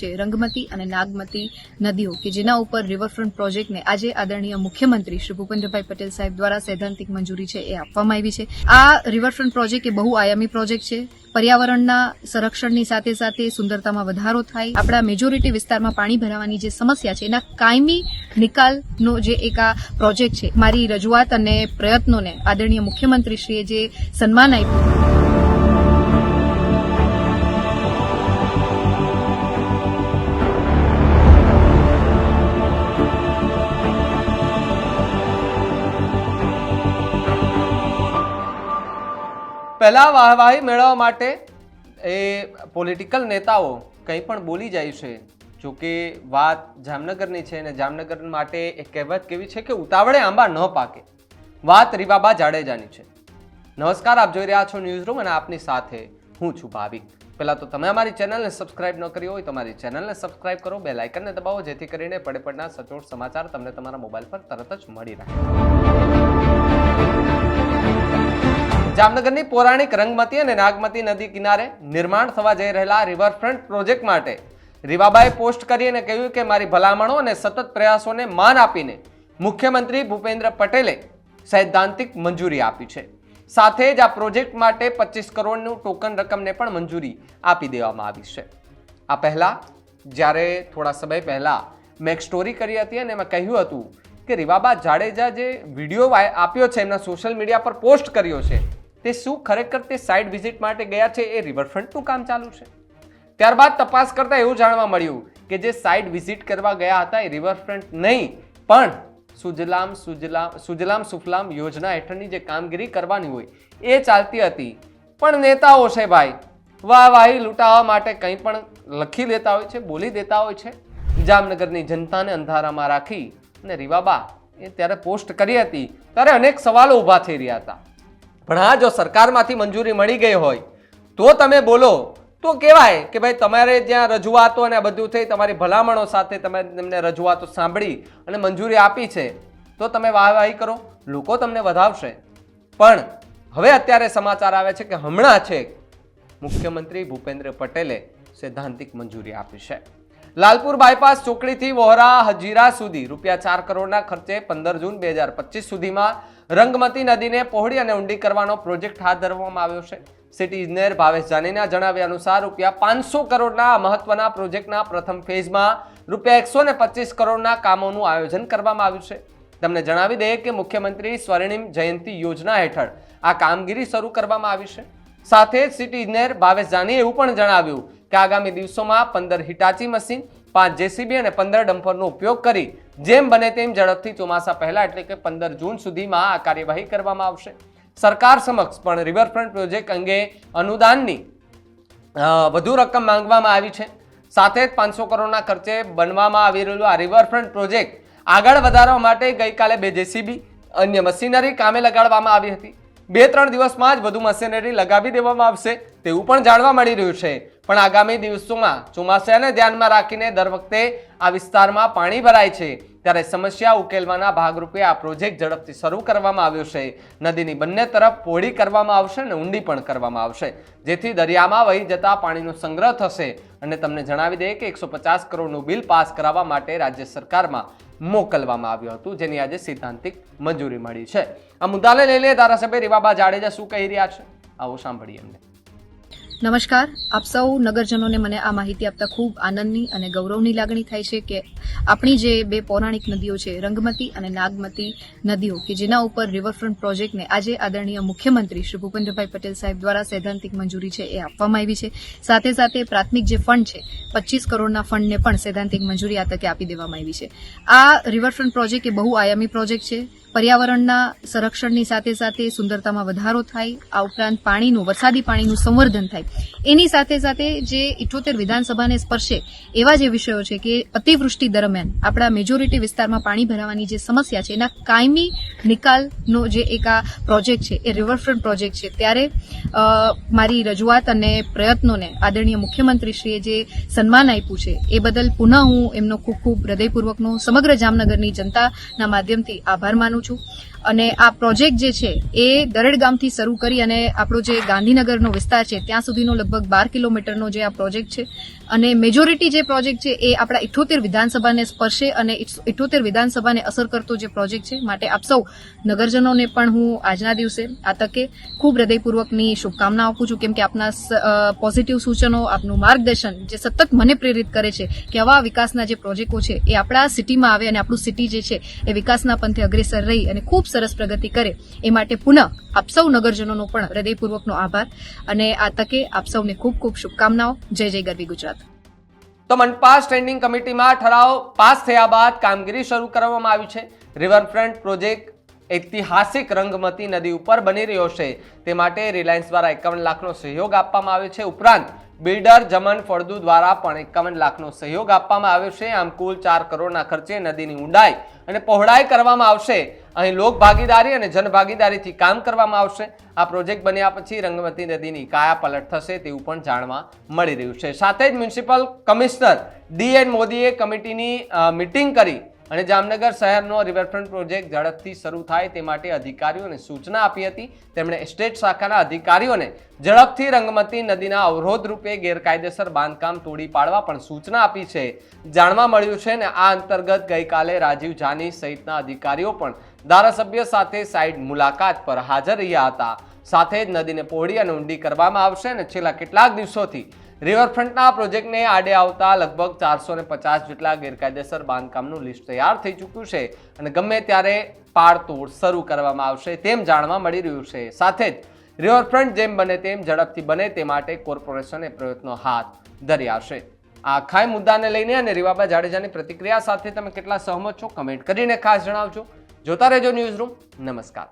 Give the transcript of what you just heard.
છે રંગમતી અને નાગમતી નદીઓ કે જેના ઉપર રિવરફ્રન્ટ પ્રોજેક્ટને આજે આદરણીય મુખ્યમંત્રી શ્રી ભૂપેન્દ્રભાઈ પટેલ સાહેબ દ્વારા સૈદ્ધાંતિક મંજૂરી છે એ આપવામાં આવી છે. આ રિવરફ્રન્ટ પ્રોજેક્ટ એ બહુ આયામી પ્રોજેક્ટ છે. પર્યાવરણના સંરક્ષણની સાથે સાથે સુંદરતામાં વધારો થાય. આપણા મેજોરિટી વિસ્તારમાં પાણી ભરાવાની જે સમસ્યા છે, એના કાયમી નિકાલનો જે એક આ પ્રોજેક્ટ છે, મારી રજૂઆત અને પ્રયત્નોને આદરણીય મુખ્યમંત્રીશ્રીએ જે સન્માન આપ્યું પહેલા વાહવાહી મેળવવા માટે એ પોલિટિકલ નેતાઓ કંઈ પણ બોલી જાય છે, જો કે વાત જામનગરની છે અને જામનગર માટે એક કહેવત કેવી છે કે ઉતાવળે આંબા ન પાકે. વાત રીવાબા જાડેજાની છે. નમસ્કાર, આપ જોઈ રહ્યા છો ન્યૂઝ રૂમ અને આપની સાથે હું છું ભાવિક. પહેલાં તો તમે અમારી ચેનલને સબસ્ક્રાઇબ ન કરી હોય તો અમારી ચેનલને સબસ્ક્રાઇબ કરો બે લાઇકનને દબાવો, જેથી કરીને પડે પડના સચોટ સમાચાર તમને તમારા મોબાઈલ પર તરત જ મળી રહે. જામનગરની પૌરાણિક રંગમતી અને નાગમતી નદી કિનારે નિર્માણ થવા જઈ રહેલા રિવરફ્રન્ટ પ્રોજેક્ટ માટે રીવાબાએ પોસ્ટ કરી અને કહ્યું કે મારી ભલામણો અને સતત પ્રયાસોને માન આપીને મુખ્યમંત્રી ભૂપેન્દ્ર પટેલે સૈદ્ધાંતિક મંજૂરી આપી છે. સાથે જ આ પ્રોજેક્ટ માટે પચીસ કરોડનું ટોકન રકમને પણ મંજૂરી આપી દેવામાં આવી છે. આ પહેલાં, જ્યારે થોડા સમય પહેલાં મેં એક સ્ટોરી કરી હતી અને એમાં કહ્યું હતું કે રીવાબા જાડેજા જે વીડિયો આપ્યો છે એમના સોશિયલ મીડિયા પર પોસ્ટ કર્યો છે તે શું ખરેખર તે સાઇટ વિઝિટ માટે ગયા છે એ રિવરફ્રન્ટનું કામ ચાલુ છે. ત્યારબાદ તપાસ કરતાં એવું જાણવા મળ્યું કે જે સાઇટ વિઝિટ કરવા ગયા હતા એ રિવરફ્રન્ટ નહીં, પણ સુજલામ સુજલામ સુજલામ સુફલામ યોજના હેઠળની જે કામગીરી કરવાની હોય એ ચાલતી હતી. પણ નેતાઓ છે ભાઈ વાહ વાહી લૂંટાવા માટે કંઈ પણ લખી લેતા હોય છે, બોલી દેતા હોય છે. જામનગરની જનતાને અંધારામાં રાખી અને રીવાબા એ ત્યારે પોસ્ટ કરી હતી. ત્યારે અનેક સવાલો ઊભા થઈ રહ્યા હતા. પણ હા, જો સરકારમાંથી મંજૂરી મળી ગઈ હોય, તો તમે બોલો. તો કહેવાય કે ભાઈ તમારે જ્યાં રજૂઆતો અને આ બધું થઈ, તમારી ભલામણો સાથે તમે તેમને રજૂઆતો સાંભળી અને મંજૂરી આપી છે, તો તમે વાહવાહી કરો. લોકો તમને વધાવશે. પણ હવે અત્યારે સમાચાર આવે છે કે હમણાં છે મુખ્યમંત્રી ભૂપેન્દ્ર પટેલે સૈદ્ધાંતિક મંજૂરી આપી છે. લાલપુર બાયપાસ ચોકડીથી વોહરા હજીરા સુધી રૂપિયા ચાર કરોડના ખર્ચે પંદર જૂન બે હજાર પચીસ સુધીમાં રંગમતી નદીને પહોળી અને ઊંડી કરવાનો પ્રોજેક્ટ હાથ ધરવામાં આવ્યો છે. સિટી ઇજનેર ભાવેશ જાનીના જણાવ્યા અનુસાર રૂપિયા પાંચસો કરોડના મહત્વના પ્રોજેક્ટના પ્રથમ ફેઝમાં રૂપિયા એકસો ને પચીસ કરોડના કામોનું આયોજન કરવામાં આવ્યું છે. તમને જણાવી દઈએ કે મુખ્યમંત્રી સ્વર્ણિમ જયંતિ યોજના હેઠળ આ કામગીરી શરૂ કરવામાં આવી છે. સાથે જ સિટી ઇજનેર ભાવેશ જાનીએ એવું પણ જણાવ્યું કે આગામી દિવસોમાં પંદર હિટાચી મશીન પાંચ જેસીબી અને પંદર ડમ્પરનો ઉપયોગ કરી જેમ બને તેમ ઝડપથી ચોમાસા પહેલા એટલે કે પંદર જૂન સુધીમાં આ કાર્યવાહી કરવામાં આવશે. સરકાર સમક્ષ પણ રિવરફ્રન્ટ પ્રોજેક્ટ અંગે અનુદાનની વધુ રકમ માંગવામાં આવી છે. સાથે જ પાંચસો કરોડના ખર્ચે બનવામાં આવી રહેલું આ રિવરફ્રન્ટ પ્રોજેક્ટ આગળ વધારવા માટે ગઈકાલે બે જેસીબી, અન્ય મશીનરી કામે લગાડવામાં આવી હતી. બે ત્રણ દિવસમાં જ વધુ મશીનરી લગાવી દેવામાં આવશે તેવું પણ જાણવા મળી રહ્યું છે. પણ આગામી દિવસોમાં ચોમાસાને ધ્યાનમાં રાખીને દર વખતે આ વિસ્તારમાં પાણી ભરાય છે. ત્યારે સમસ્યા ઉકેલવાના ભાગરૂપે આ પ્રોજેક્ટ ઝડપથી શરૂ કરવામાં આવ્યો છે. નદીની બંને તરફ પહોળી કરવામાં આવશે અને ઊંડી પણ કરવામાં આવશે. જેથી દરિયામાં વહી જતા પાણીનો સંગ્રહ થશે. અને તમને જણાવી દઈએ કે એકસો પચાસ કરોડનું બિલ પાસ કરાવવા માટે રાજ્ય સરકારમાં મોકલવામાં આવ્યું હતું, જેની આજે સિદ્ધાંતિક મંજૂરી મળી છે. આ મુદ્દાને લઈને ધારાસભ્ય રીવાબા જાડેજા શું કહી રહ્યા છે? આવો સાંભળીએ એમને નમસ્કાર. આપ સૌ નગરજનોને મને આ માહિતી આપતા ખૂબ આનંદની અને ગૌરવની લાગણી થાય છે કે આપણી જે બે પૌરાણિક નદીઓ છે, રંગમતી અને નાગમતી નદીઓ, કે જેના ઉપર રિવરફ્રન્ટ પ્રોજેક્ટને આજે આદરણીય મુખ્યમંત્રી શ્રી ભૂપેન્દ્રભાઈ પટેલ સાહેબ દ્વારા સૈદ્ધાંતિક મંજૂરી છે એ આપવામાં આવી છે. સાથે સાથે પ્રાથમિક જે ફંડ છે, પચીસ કરોડના ફંડને પણ સૈદ્ધાંતિક મંજૂરી આ તકે આપી દેવામાં આવી છે. આ રિવરફ્રન્ટ પ્રોજેક્ટ એ બહુ આયામી પ્રોજેક્ટ છે. પર્યાવરણના સંરક્ષણની સાથે સાથે સુંદરતામાં વધારો થાય, આ ઉપરાંત પાણીનું, વરસાદી પાણીનું સંવર્ધન થાય. એની સાથે સાથે જે ઇઠોતેર વિધાનસભાને સ્પર્શે એવા જે વિષયો છે કે અતિવૃષ્ટિ દરમિયાન આપણા મેજોરિટી વિસ્તારમાં પાણી ભરાવાની જે સમસ્યા છે, એના કાયમી નિકાલનો જે એક આ પ્રોજેક્ટ છે, એ રિવરફ્રન્ટ પ્રોજેક્ટ છે, ત્યારે મારી રજૂઆત અને પ્રયત્નોને આદરણીય મુખ્યમંત્રીશ્રીએ જે સન્માન આપ્યું છે, એ બદલ પુનઃ હું એમનો ખૂબ ખૂબ હૃદયપૂર્વકનો સમગ્ર જામનગરની જનતાના માધ્યમથી આભાર માનું છું. અને આ પ્રોજેક્ટ જે છે, એ દરેડ ગામથી શરૂ કરી અને આપણો જે ગાંધીનગરનો વિસ્તાર છે, ત્યાં સુધીનો લગભગ બાર કિલોમીટરનો જે આ પ્રોજેક્ટ છે. અને મેજોરિટી જે પ્રોજેક્ટ છે, એ આપણા ઇઠ્ઠોતેર વિધાનસભાને સ્પર્શે અને ઇઠોતેર વિધાનસભાને અસર કરતો જે પ્રોજેક્ટ છે, માટે આપ સૌ નગરજનોને પણ હું આજના દિવસે આ તકે ખૂબ હૃદયપૂર્વકની શુભકામના આપું છું. કેમ કે આપના પોઝિટિવ સૂચનો, આપનું માર્ગદર્શન જે સતત મને પ્રેરિત કરે છે કે આવા વિકાસના જે પ્રોજેક્ટો છે, એ આપણા સિટીમાં આવે અને આપણું સિટી જે છે, એ વિકાસના પંથે અગ્રેસર રહી અને ખૂબ સરસ પ્રગતિ કરે, એ માટે પુનઃ આપ સૌ નગરજનોનો પણ હૃદયપૂર્વકનો આભાર અને આ તકે આપ સૌને ખૂબ ખૂબ શુભકામનાઓ. જય જય ગરવી ગુજરાત. તો મનપા સ્ટેન્ડિંગ કમિટીમાં ઠરાવ પાસ થયા બાદ કામગીરી શરૂ કરવામાં આવી છે. રિવરફ્રન્ટ પ્રોજેક્ટ ઐતિહાસિક રંગમતી નદી ઉપર બની રહ્યો છે. તે માટે રિલાયન્સ દ્વારા એકાવન લાખનો સહયોગ આપવામાં આવ્યો છે. ઉપરાંત બિલ્ડર જમન ફળદુ દ્વારા પણ એકાવન લાખનો સહયોગ આપવામાં આવ્યો છે. આમ કુલ ચાર કરોડના ખર્ચે નદીની ઊંડાઈ અને પહોળાઈ કરવામાં આવશે. અહીં લોક ભાગીદારી અને જનભાગીદારીથી કામ કરવામાં આવશે. આ પ્રોજેક્ટ બન્યા પછી રંગમતી નદીની કાયા પલટ થશે તેવું પણ જાણવા મળી રહ્યું છે. સાથે જ મ્યુનિસિપલ કમિશનર ડી એન મોદીએ કમિટીની મિટિંગ કરી અને જામનગર શહેરનો રિવરફ્રન્ટ પ્રોજેક્ટ ઝડપથી શરૂ થાય તે માટે અધિકારીઓને સૂચના આપી હતી. તેમણે એસ્ટેટ શાખાના અધિકારીઓને ઝડપથી રંગમતી નદીના અવરોધ રૂપે ગેરકાયદેસર બાંધકામ તોડી પાડવા પણ સૂચના આપી છે. જાણવા મળ્યું છે ને, આ અંતર્ગત ગઈકાલે રાજીવ જાની સહિતના અધિકારીઓ પણ ધારાસભ્ય સાથે સાઇટ મુલાકાત પર હાજર રહ્યા હતા. સાથે જ નદીને પહોળી અને ઊંડી કરવામાં આવશે અને છેલ્લા કેટલાક દિવસોથી રિવરફ્રન્ટના પ્રોજેક્ટને આડે આવતા લગભગ ચારસો ને પચાસ જેટલા ગેરકાયદેસર બાંધકામનું લિસ્ટ તૈયાર થઈ ચૂક્યું છે અને ગમે ત્યારે પાડતોડ શરૂ કરવામાં આવશે તેમ જાણવા મળી રહ્યું છે. સાથે જ રિવરફ્રન્ટ જેમ બને તેમ ઝડપથી બને તે માટે કોર્પોરેશને પ્રયત્નો હાથ ધર્યા છે. આ ખાય મુદ્દાને લઈને અને રીવાબા જાડેજાની પ્રતિક્રિયા સાથે તમે કેટલા સહમત છો? કમેન્ટ કરીને ખાસ જણાવજો. જોતા રહેજો ન્યૂઝ રૂમ નમસ્કાર.